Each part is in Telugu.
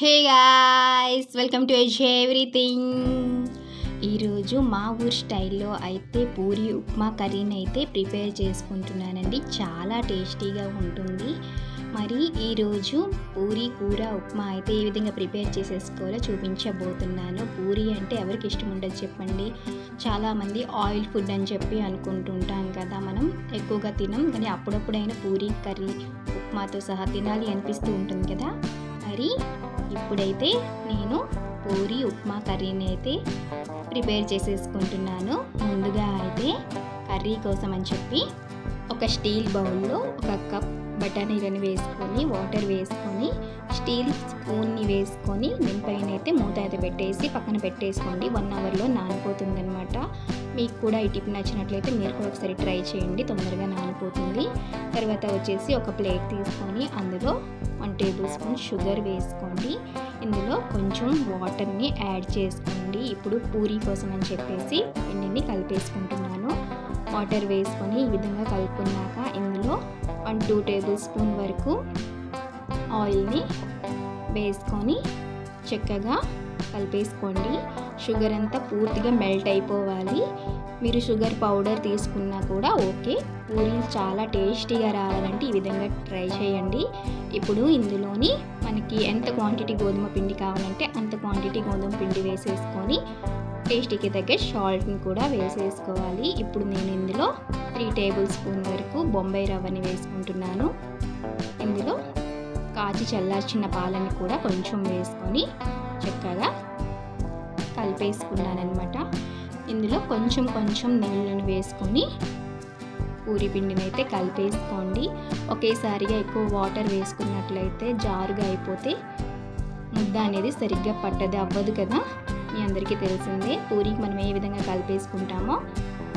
Hey guys welcome to ez everything. ఈరోజు మా ఊరు స్టైల్లో అయితే పూరి ఉప్మా కర్రీని అయితే ప్రిపేర్ చేసుకుంటున్నానండి. చాలా టేస్టీగా ఉంటుంది. మరి ఈరోజు పూరి కూర ఉప్మా అయితే ఏ విధంగా ప్రిపేర్ చేసేసుకోవాలో చూపించబోతున్నాను. పూరి అంటే ఎవరికి ఇష్టం ఉండదు చెప్పండి. చాలామంది ఆయిల్ ఫుడ్ అని చెప్పి అనుకుంటుంటాం కదా మనం. ఎక్కువగా తినం కానీ అప్పుడప్పుడైనా పూరి కర్రీ ఉప్మాతో సహా తినాలి అనిపిస్తూ ఉంటుంది కదా. మరి ఇప్పుడైతే నేను పూరి ఉప్మా కర్రీని అయితే ప్రిపేర్ చేసేసుకుంటున్నాను. ముందుగా అయితే కర్రీ కోసం అని చెప్పి ఒక స్టీల్ బౌల్లో ఒక కప్ బఠానీలను వేసుకొని వాటర్ వేసుకొని స్టీల్ స్పూన్ని వేసుకొని దీనిపైన అయితే మూత అయితే పెట్టేసి పక్కన పెట్టేసుకోండి. వన్ అవర్లో నానిపోతుంది అనమాట మీకు కూడా ఈ టిప్ నచ్చినట్లయితే మీరు కూడా ఒకసారి ట్రై చేయండి. తొందరగా నానిపోతుంది. తర్వాత వచ్చేసి ఒక ప్లేట్ తీసుకొని అందులో వన్ టేబుల్ స్పూన్ షుగర్ వేసుకోండి. ఇందులో కొంచెం వాటర్ని యాడ్ చేసుకోండి. ఇప్పుడు పూరి కోసం అని చెప్పేసి పిండిని కలిపేసుకుంటున్నాను వాటర్ వేసుకొని ఈ విధంగా కలుపుకున్నాక ఇందులో వన్ టూ టేబుల్ స్పూన్ వరకు ఆయిల్ని వేసుకొని చక్కగా కలిపేసుకోండి. షుగర్ అంతా పూర్తిగా మెల్ట్ అయిపోవాలి. మీరు షుగర్ పౌడర్ తీసుకున్నా కూడా ఓకే. పూరీలు చాలా టేస్టీగా రావాలంటే ఈ విధంగా ట్రై చేయండి. ఇప్పుడు ఇందులోని మనకి ఎంత క్వాంటిటీ గోధుమ పిండి కావాలంటే అంత క్వాంటిటీ గోధుమ పిండి వేసేసుకొని టేస్టీకి తగ్గ సాల్ట్ని కూడా వేసేసుకోవాలి. ఇప్పుడు నేను ఇందులో త్రీ టేబుల్ స్పూన్ వరకు బొంబాయి రవ్వని వేసుకుంటున్నాను. ఇందులో కాచి చల్లార్చిన పాలని కూడా కొంచెం వేసుకొని చక్కగా కలిపేసుకున్నాను అనమాట ఇందులో కొంచెం కొంచెం నీళ్ళను వేసుకొని పూరి పిండిని అయితే కలిపేసుకోండి. ఒకేసారిగా ఎక్కువ వాటర్ వేసుకున్నట్లయితే జారుగా అయిపోతే ముద్ద అనేది సరిగ్గా పట్టది అవ్వదు కదా? మీ అందరికీ తెలిసిందే. పూరికి మనం ఏ విధంగా కలిపేసుకుంటామో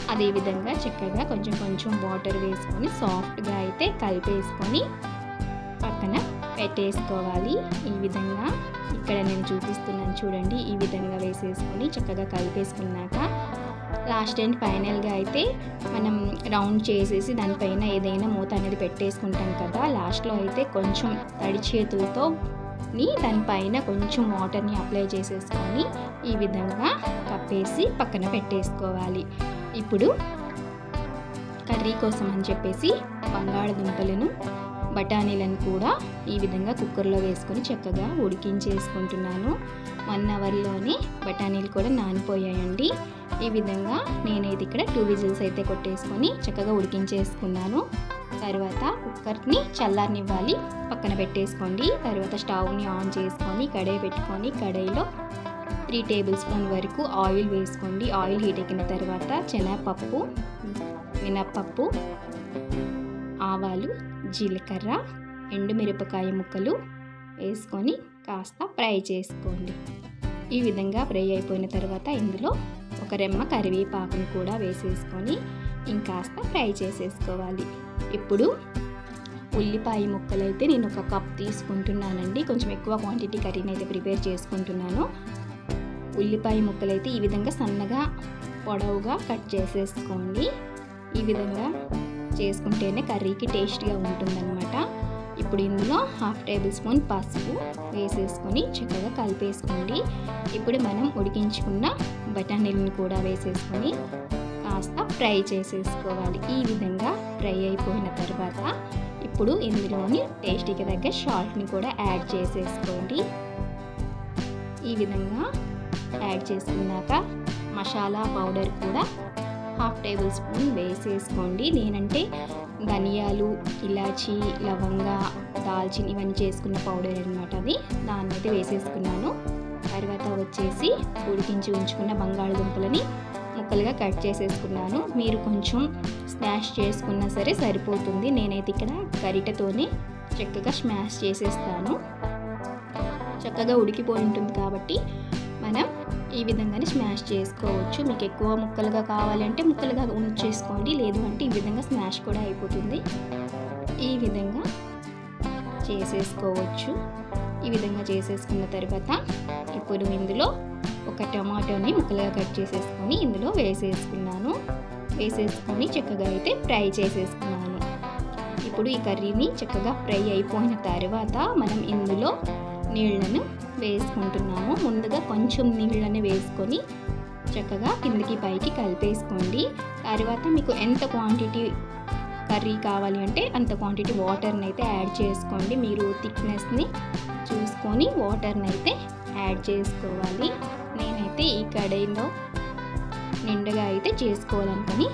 అదే విధంగా చక్కగా కొంచెం కొంచెం వాటర్ వేసుకొని సాఫ్ట్గా అయితే కలిపేసుకొని పక్కన పెట్టేసుకోవాలి. ఈ విధంగా ఇక్కడ నేను చూపిస్తున్నాను చూడండి. ఈ విధంగా వేసేసుకొని చక్కగా కలిపేసుకున్నాక లాస్ట్ అండ్ ఫైనల్గా అయితే మనం రౌండ్ చేసేసి దానిపైన ఏదైనా మూత అనేది పెట్టేసుకుంటాం కదా. లాస్ట్లో అయితే కొంచెం తడి చేతులతో ని దానిపైన కొంచెం వాటర్ని అప్లై చేసేసుకొని ఈ విధంగా కప్పేసి పక్కన పెట్టేసుకోవాలి. ఇప్పుడు కర్రీ కోసం అని చెప్పేసి బంగాళదుంపలను బఠానీలను కూడా ఈ విధంగా కుక్కర్లో వేసుకొని చక్కగా ఉడికించేసుకుంటున్నాను. వన్ అవర్లోనే బఠానీలు కూడా నానిపోయాయండి. ఈ విధంగా నేనైతే ఇక్కడ టూ విజిల్స్ అయితే కొట్టేసుకొని చక్కగా ఉడికించేసుకున్నాను. తర్వాత కుక్కర్ని చల్లారనివ్వాలి. పక్కన పెట్టేసుకోండి. తర్వాత స్టవ్ని ఆన్ చేసుకొని కడాయి పెట్టుకొని కడాయిలో త్రీ టేబుల్ స్పూన్ వరకు ఆయిల్ వేసుకోండి. ఆయిల్ హీట్ ఎక్కిన తర్వాత శనగపప్పు మినప్పప్పు ఆవాలు జీలకర్ర ఎండుమిరపకాయ ముక్కలు వేసుకొని కాస్త ఫ్రై చేసుకోండి. ఈ విధంగా ఫ్రై అయిపోయిన తర్వాత ఇందులో ఒక రెమ్మ కరివేపాకుని కూడా వేసేసుకొని ఇంకాస్త ఫ్రై చేసేసుకోవాలి. ఇప్పుడు ఉల్లిపాయ ముక్కలు అయితే నేను ఒక కప్ తీసుకుంటున్నానండి. కొంచెం ఎక్కువ క్వాంటిటీ కర్రీని అయితే ప్రిపేర్ చేసుకుంటున్నాను. ఉల్లిపాయ ముక్కలు అయితే ఈ విధంగా సన్నగా పొడవుగా కట్ చేసేసుకోండి. ఈ విధంగా చేసుకుంటేనే కర్రీకి టేస్ట్గా ఉంటుందన్నమాట. ఇప్పుడు ఇందులో హాఫ్ టేబుల్ స్పూన్ పసుపు వేసేసుకొని చక్కగా కలిపేసుకోండి. ఇప్పుడు మనం ఉడికించుకున్న బఠానీలను కూడా వేసేసుకొని కాస్త ఫ్రై చేసేసుకోవాలి. ఈ విధంగా ఫ్రై అయిపోయిన తర్వాత ఇప్పుడు ఇందులోని టేస్టీకి తగ్గ సాల్ట్ని కూడా యాడ్ చేసేసుకోండి. ఈ విధంగా యాడ్ చేసుకున్నాక మసాలా పౌడర్ కూడా హాఫ్ టేబుల్ స్పూన్ వేసేసుకోండి. నేనంటే ధనియాలు ఇలాచి లవంగ దాల్చిన ఇవన్నీ చేసుకున్న పౌడర్ అనమాట అది. దాన్ని అయితే వేసేసుకున్నాను. తర్వాత వచ్చేసి ఉడికించి ఉంచుకున్న బంగాళదుంపలని ముక్కలుగా కట్ చేసేసుకున్నాను. మీరు కొంచెం స్మాష్ చేసుకున్నా సరే సరిపోతుంది. నేనైతే ఇక్కడ గరిటతోనే చక్కగా స్మాష్ చేసేస్తాను. చక్కగా ఉడికిపోయి ఉంటుంది కాబట్టి ఈ విధంగానే స్మాష్ చేసుకోవచ్చు. మీకు ఎక్కువ ముక్కలుగా కావాలంటే ముక్కలుగా ఉంచేసుకోండి. లేదు అంటే ఈ విధంగా స్మాష్ కూడా అయిపోతుంది. ఈ విధంగా చేసేసుకోవచ్చు. ఈ విధంగా చేసేసుకున్న తర్వాత ఇప్పుడు ఇందులో ఒక టమాటోని ముక్కలుగా కట్ చేసేసుకొని ఇందులో వేసేసుకున్నాను. వేసేసుకొని చక్కగా అయితే ఫ్రై చేసేసుకున్నాను. ఇప్పుడు ఈ కర్రీని చక్కగా ఫ్రై అయిపోయిన తర్వాత మనం ఇందులో నీళ్ళను వేసుకుంటున్నాము. ముందుగా కొంచెం నీళ్ళని వేసుకొని చక్కగా కిందకి పైకి కలిపేసుకోండి. తర్వాత మీకు ఎంత క్వాంటిటీ కర్రీ కావాలి అంటే అంత క్వాంటిటీ వాటర్ని అయితే యాడ్ చేసుకోండి. మీరు థిక్నెస్ని చూసుకొని వాటర్ని అయితే యాడ్ చేసుకోవాలి. నేనైతే ఈ కడాయిలో నిండుగా అయితే చేసుకోవాలనుకొని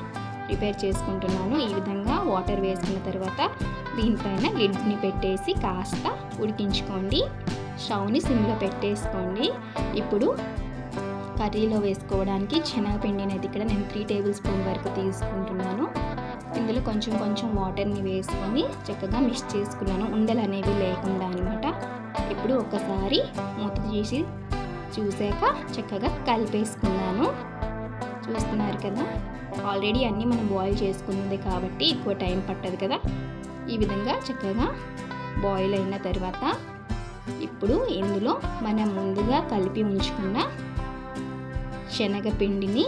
ప్రిపేర్ చేసుకుంటున్నాను. ఈ విధంగా వాటర్ వేసుకున్న తర్వాత దీనిపైన లిడ్ని పెట్టేసి కాస్త ఉడికించుకోండి. స్టవ్ని సిమ్లో పెట్టేసుకోండి. ఇప్పుడు కర్రీలో వేసుకోవడానికి శనగపిండిని అయితే ఇక్కడ నేను త్రీ టేబుల్ స్పూన్ వరకు తీసుకుంటున్నాను. ఇందులో కొంచెం కొంచెం వాటర్ని వేసుకొని చక్కగా మిక్స్ చేసుకున్నాను. ఉండలు అనేవి లేకుండా అనమాట ఇప్పుడు ఒకసారి మూత తీసి చూసాక చక్కగా కలిపేసుకున్నాను. చూస్తున్నారు కదా? ఆల్రెడీ అన్నీ మనం బాయిల్ చేసుకున్నది కాబట్టి ఎక్కువ టైం పట్టదు కదా? ఈ విధంగా చక్కగా బాయిల్ అయిన తర్వాత ఇప్పుడు ఇందులో మనం ముందుగా కలిపి ఉంచుకున్న శనగపిండిని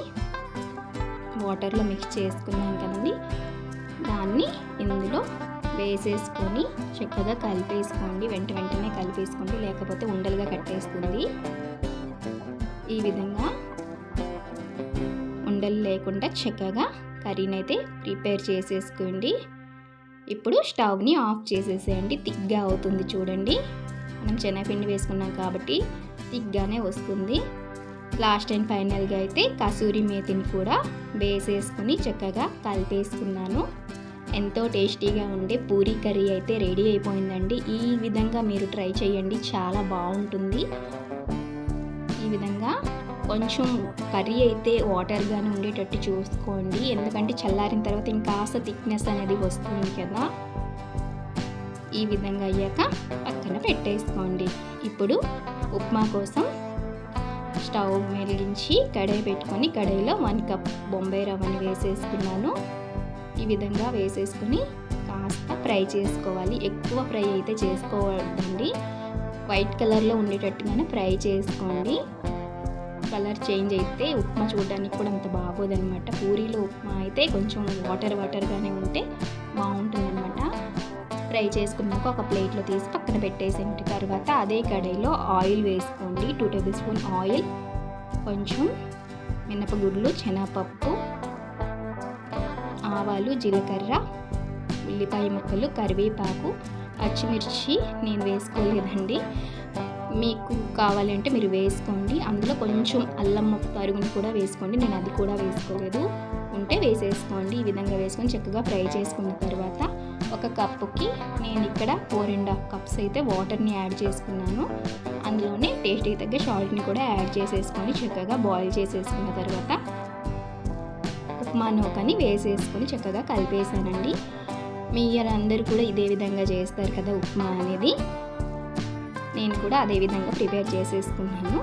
వాటర్లో మిక్స్ చేసుకున్నాం కదండి. దాన్ని ఇందులో వేసేసుకొని చక్కగా కలిపేసుకోండి. వెంట వెంటనే కలిపేసుకోండి. లేకపోతే ఉండలుగా కట్టేస్తుంది. ఈ విధంగా ఉండలు లేకుండా చక్కగా కర్రీని అయితే ప్రిపేర్ చేసేసుకోండి. ఇప్పుడు స్టవ్ని ఆఫ్ చేసేసేయండి. తిగ్గా అవుతుంది చూడండి. మనం శనగపిండి వేసుకున్నాం కాబట్టి థిక్గానే వస్తుంది. లాస్ట్ అండ్ ఫైనల్గా అయితే కసూరి మేతిని కూడా వేసేసుకుని చక్కగా కలిపేసుకున్నాను. ఎంతో టేస్టీగా ఉండే పూరీ కర్రీ అయితే రెడీ అయిపోయిందండి. ఈ విధంగా మీరు ట్రై చేయండి చాలా బాగుంటుంది. ఈ విధంగా కొంచెం కర్రీ అయితే వాటర్గానే ఉండేటట్టు చూసుకోండి. ఎందుకంటే చల్లారిన తర్వాత ఇంకాస్త థిక్నెస్ అనేది వస్తుంది కదా. ఈ విధంగా అయ్యాక పక్కన పెట్టేసుకోండి. ఇప్పుడు ఉప్మా కోసం స్టవ్ వెలిగించి కడాయి పెట్టుకొని కడాయిలో వన్ కప్ బొంబాయి రవ్వని వేసేసుకున్నాను. ఈ విధంగా వేసేసుకుని కాస్త ఫ్రై చేసుకోవాలి. ఎక్కువ ఫ్రై అయితే చేసుకోవద్దండి. వైట్ కలర్లో ఉండేటట్టుగానే ఫ్రై చేసుకోండి. కలర్ చేంజ్ అయితే ఉప్మా చూడడానికి కూడా అంత బాగోదనమాట పూరీలో ఉప్మా అయితే కొంచెం వాటర్ వాటర్గానే ఉంటే బాగుంటుందన్నమాట. ఫ్రై చేసుకున్నాక ఒక ప్లేట్లో తీసి పక్కన పెట్టేసిన తర్వాత అదే కడాయిలో ఆయిల్ వేసుకోండి. టూ టేబుల్ స్పూన్ ఆయిల్ కొంచెం మినపగుడ్లు శనగపప్పు ఆవాలు జీలకర్ర ఉల్లిపాయ ముక్కలు కరివేపాకు పచ్చిమిర్చి నేను వేసుకోలేదండి. మీకు కావాలంటే మీరు వేసుకోండి. అందులో కొంచెం అల్లం ముక్క తరుగుని కూడా వేసుకోండి. నేను అది కూడా వేసుకోలేదు. ఉంటే వేసేసుకోండి. ఈ విధంగా వేసుకొని చక్కగా ఫ్రై చేసుకున్న తర్వాత ఒక కప్పుకి నేను ఇక్కడ ఫోర్ అండ్ హాఫ్ కప్స్ అయితే వాటర్ని యాడ్ చేసుకున్నాను. అందులోనే టేస్ట్కి తగ్గ సాల్ట్ని కూడా యాడ్ చేసేసుకొని చక్కగా బాయిల్ చేసేసుకున్న తర్వాత ఉప్మా నూకని వేసేసుకొని చక్కగా కలిపేసానండి మీ అందరూ కూడా ఇదే విధంగా చేస్తారు కదా ఉప్మా అనేది. నేను కూడా అదే విధంగా ప్రిపేర్ చేసేసుకున్నాను.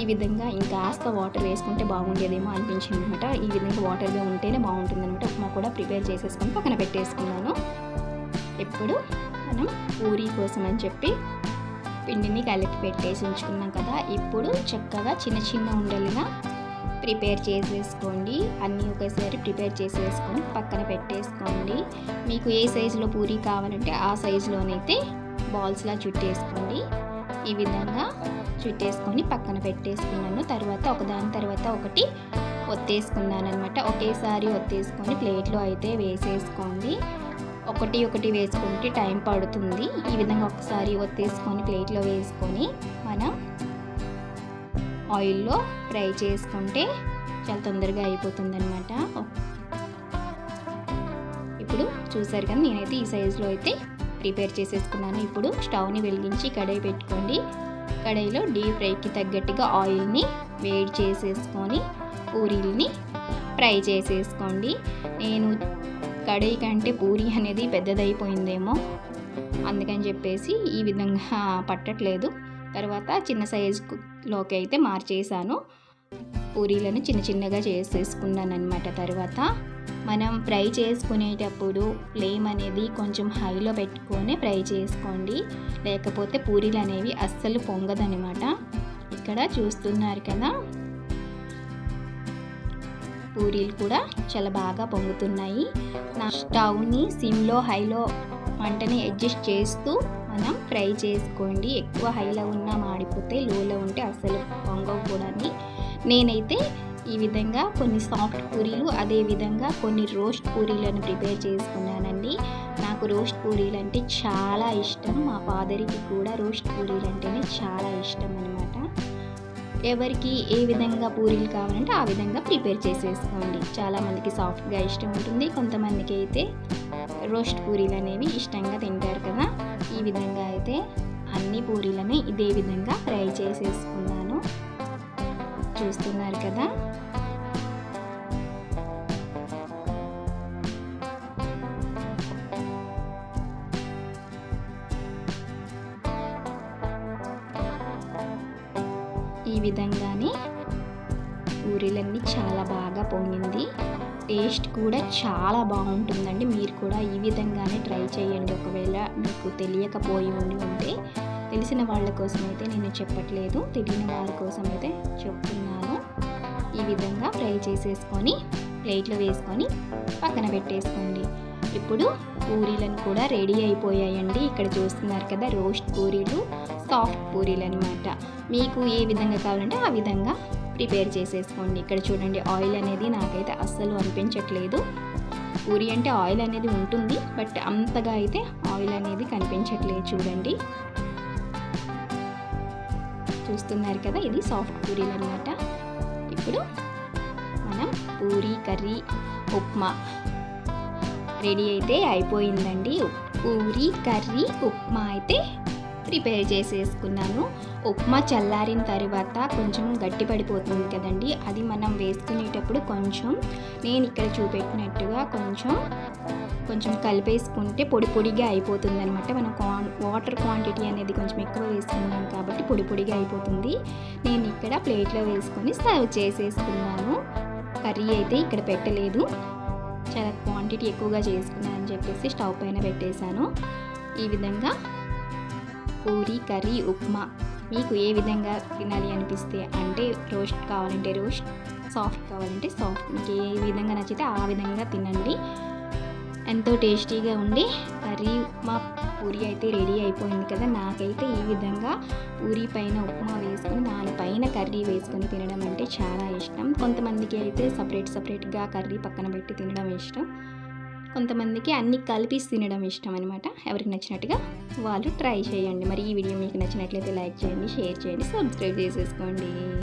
ఈ విధంగా ఇంకాస్త వాటర్ వేసుకుంటే బాగుండేదేమో అనిపించింది అనమాట ఈ విధంగా వాటర్గా ఉంటేనే బాగుంటుంది అనమాట ఉప్మా కూడా ప్రిపేర్ చేసేసుకుని పక్కన పెట్టేసుకున్నాను. ఇప్పుడు మనం పూరీ కోసం అని చెప్పి పిండిని కలిపి పెట్టేసి ఉంచుకున్నాం కదా. ఇప్పుడు చక్కగా చిన్న చిన్న ఉండలుగా ప్రిపేర్ చేసేసుకోండి. అన్నీ ఒకేసారి ప్రిపేర్ చేసేసుకొని పక్కన పెట్టేసుకోండి. మీకు ఏ సైజులో పూరీ కావాలంటే ఆ సైజులోనైతే బాల్స్లా చుట్టేసుకోండి. ఈ విధంగా చుట్టేసుకొని పక్కన పెట్టేసుకున్నాను. తర్వాత ఒకదాని తర్వాత ఒకటి ఒత్తేసుకున్నాను అనమాట ఒకేసారి ఒత్తేసుకొని ప్లేట్లో అయితే వేసేసుకోండి. ఒకటి ఒకటి వేసుకుంటే టైం పడుతుంది. ఈ విధంగా ఒకసారి ఒత్తేసుకొని ప్లేట్లో వేసుకొని మనం ఆయిల్లో ఫ్రై చేసుకుంటే చాలా తొందరగా అయిపోతుంది అనమాట ఇప్పుడు చూసారు కదా నేనైతే ఈ సైజులో అయితే ప్రిపేర్ చేసేసుకున్నాను. ఇప్పుడు స్టవ్ని వెలిగించి కడాయి పెట్టుకోండి. కడాయిలో డీప్ ఫ్రైకి తగ్గట్టుగా ఆయిల్ని వేడి చేసేసుకొని పూరీల్ని ఫ్రై చేసేసుకోండి. నేను కడాయి కంటే పూరి అనేది పెద్దదైపోయిందేమో అందుకని చెప్పేసి ఈ విధంగా పట్టట్లేదు. తర్వాత చిన్న సైజులోకి అయితే మార్చేసాను పూరీలను చిన్న చిన్నగా చేసేసుకున్నాను అనమాట తర్వాత మనం ఫ్రై చేసుకునేటప్పుడు ఫ్లేమ్ అనేది కొంచెం హైలో పెట్టుకొని ఫ్రై చేసుకోండి. లేకపోతే పూరీలు అనేవి అస్సలు పొంగదనమాట ఇక్కడ చూస్తున్నారు కదా. పూరీలు కూడా చాలా బాగా పొంగుతున్నాయి. నా స్టవ్ని సిమ్లో హైలో మంటని అడ్జస్ట్ చేస్తూ మనం ఫ్రై చేసుకోండి. ఎక్కువ హైలో ఉన్నా మాడిపోతే లోలో ఉంటే అసలు పొంగవు నేనైతే ఈ విధంగా కొన్ని సాఫ్ట్ పూరీలు అదేవిధంగా కొన్ని రోస్ట్ పూరీలను ప్రిపేర్ చేసుకున్నానండి. నాకు రోస్ట్ పూరీలు అంటే చాలా ఇష్టం. మా ఫాదర్కి కూడా రోస్ట్ పూరీలు అంటేనే చాలా ఇష్టం అనమాట ఎవరికి ఏ విధంగా పూరీలు కావాలంటే ఆ విధంగా ప్రిపేర్ చేసేసుకోండి. చాలామందికి సాఫ్ట్గా ఇష్టం ఉంటుంది. కొంతమందికి అయితే రోస్ట్ పూరీలు అనేవి ఇష్టంగా తింటారు కదా. ఈ విధంగా అయితే అన్ని పూరీలని ఇదే విధంగా ఫ్రై చేసేసుకున్నాను. చూస్తున్నారు కదా? ఈ విధంగానే పూరీలన్నీ చాలా బాగా పొంగింది. టేస్ట్ కూడా చాలా బాగుంటుందండి. మీరు కూడా ఈ విధంగానే ట్రై చేయండి. ఒకవేళ మీకు తెలియకపోయి ఉండి ఉంటే తెలిసిన వాళ్ళ కోసం అయితే నేను చెప్పట్లేదు. తెలియని వారి కోసం అయితే చెప్తున్నాను. ఈ విధంగా ఫ్రై చేసేసుకొని ప్లేట్లో వేసుకొని పక్కన పెట్టేసుకోండి. ఇప్పుడు పూరీలను కూడా రెడీ అయిపోయాయండి. ఇక్కడ చూస్తున్నారు కదా రోస్ట్ పూరీలు సాఫ్ట్ పూరీలు అనమాట మీకు ఏ విధంగా కావాలంటే ఆ విధంగా ప్రిపేర్ చేసేసుకోండి. ఇక్కడ చూడండి ఆయిల్ అనేది నాకైతే అస్సలు అనిపించట్లేదు. పూరి అంటే ఆయిల్ అనేది ఉంటుంది బట్ అంతగా అయితే ఆయిల్ అనేది కనిపించట్లేదు చూడండి. చూస్తున్నారు కదా ఇది సాఫ్ట్ పూరీలు అనమాట ఇప్పుడు మనం పూరి కర్రీ ఉప్మా. రెడీ అయితే అయిపోయిందండి. పూరి కర్రీ ఉప్మా అయితే ప్రిపేర్ చేసేసుకున్నాను. ఉప్మా చల్లారిన తర్వాత కొంచెం గట్టి పడిపోతుంది కదండి. అది మనం వేసుకునేటప్పుడు కొంచెం నేను ఇక్కడ చూపెట్టినట్టుగా కొంచెం కొంచెం కలిపేసుకుంటే పొడి పొడిగా అయిపోతుంది అనమాట మనం వాటర్ క్వాంటిటీ అనేది కొంచెం ఎక్కువ వేసుకున్నాం కాబట్టి పొడి పొడిగా అయిపోతుంది. నేను ఇక్కడ ప్లేట్లో వేసుకొని సర్వ్ చేసేసుకున్నాను. కర్రీ అయితే ఇక్కడ పెట్టలేదు. చాలా క్వాంటిటీ ఎక్కువగా చేసుకున్నాను అని చెప్పేసి స్టవ్ పైన పెట్టేశాను. ఈ విధంగా పూరి కర్రీ ఉప్మా మీకు ఏ విధంగా తినాలి అనిపిస్తే అంటే రోస్ట్ కావాలంటే రోస్ట్ సాఫ్ట్ కావాలంటే సాఫ్ట్. మీకు ఏ విధంగా నచ్చితే ఆ విధంగా తినండి. ఎంతో టేస్టీగా ఉండి కర్రీ ఉప్మా పూరి అయితే రెడీ అయిపోయింది కదా. నాకైతే ఈ విధంగా పూరి పైన ఉప్మా వేసుకొని దానిపైన కర్రీ వేసుకొని తినడం అంటే చాలా ఇష్టం. కొంతమందికి అయితే సపరేట్ సపరేట్గా కర్రీ పక్కన పెట్టి తినడం ఇష్టం. కొంతమందికి అన్ని కలిపి తినడం ఇష్టం అనమాట ఎవరికి నచ్చినట్టుగా వాళ్ళు ట్రై చేయండి. మరి ఈ వీడియో మీకు నచ్చినట్లయితే లైక్ చేయండి షేర్ చేయండి సబ్స్క్రైబ్ చేసేసుకోండి.